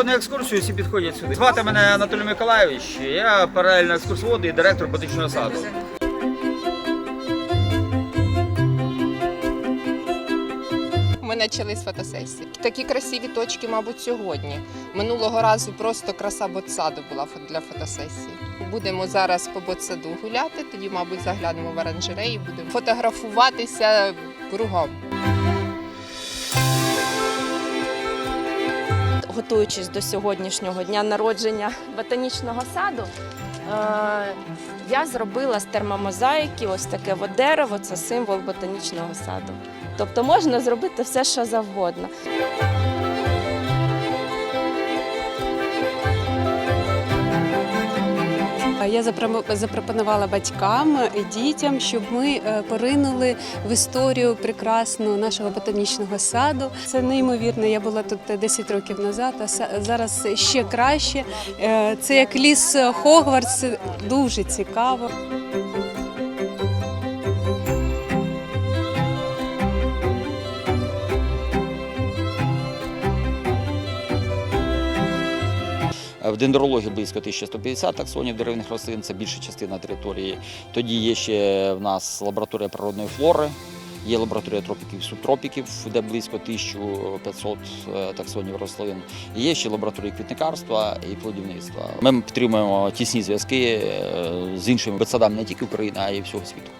Хто на екскурсію, всі підходять сюди. Звати мене Анатолій Миколаївич, Я паралельно екскурсовод і директор ботанічного саду. Ми почали з фотосесії. Такі красиві точки, мабуть, сьогодні. Минулого разу просто краса ботсаду була для фотосесії. Будемо зараз по ботсаду гуляти, тоді, мабуть, заглянемо в оранжереї, будемо фотографуватися кругом. готуючись до сьогоднішнього дня народження ботанічного саду, е, я зробила з термомозаїки ось таке дерево, це символ ботанічного саду. Тобто можна зробити все, що завгодно. Я запро- запропонувала батькам і дітям, щоб ми е, поринули в історію прекрасну нашого ботанічного саду. Це неймовірно. Я була тут 10 років назад, а зараз ще краще. Е, Це як ліс Хогвартс, дуже цікаво. В дендрології близько 1150 таксонів деревних рослин, це більша частина території. Тоді є ще в нас лабораторія природної флори, є лабораторія тропіків субтропіків, де близько 1500 е, таксонів рослин. Є ще лабораторії квітникарства і плодівництва. Ми підтримуємо тісні зв'язки е, з іншими ботсадами не тільки України, а й всього світу.